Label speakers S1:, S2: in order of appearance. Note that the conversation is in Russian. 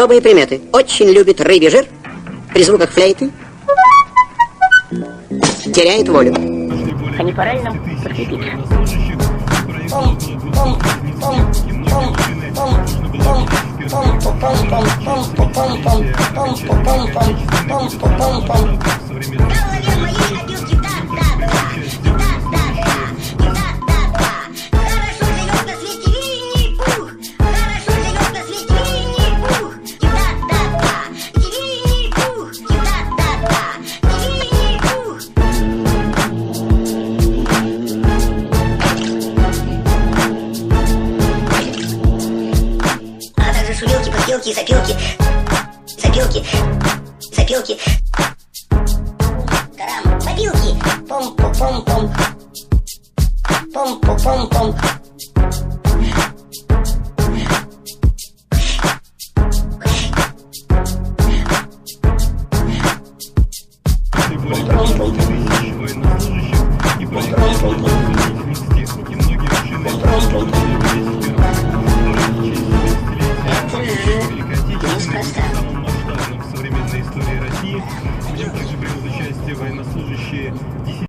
S1: особые приметы. Очень любит рыбий жир. При звуках флейты теряет волю.
S2: Не пора ли нам подкрепить?
S3: В голове подпелки, сопелки, сопелки, сопелки. Тарам, мобилки. Пом-пом-пом-пом. Пом-пом-пом-пом. Неспроста.
S4: масштабном в современной истории России. В нем также примут участие военнослужащие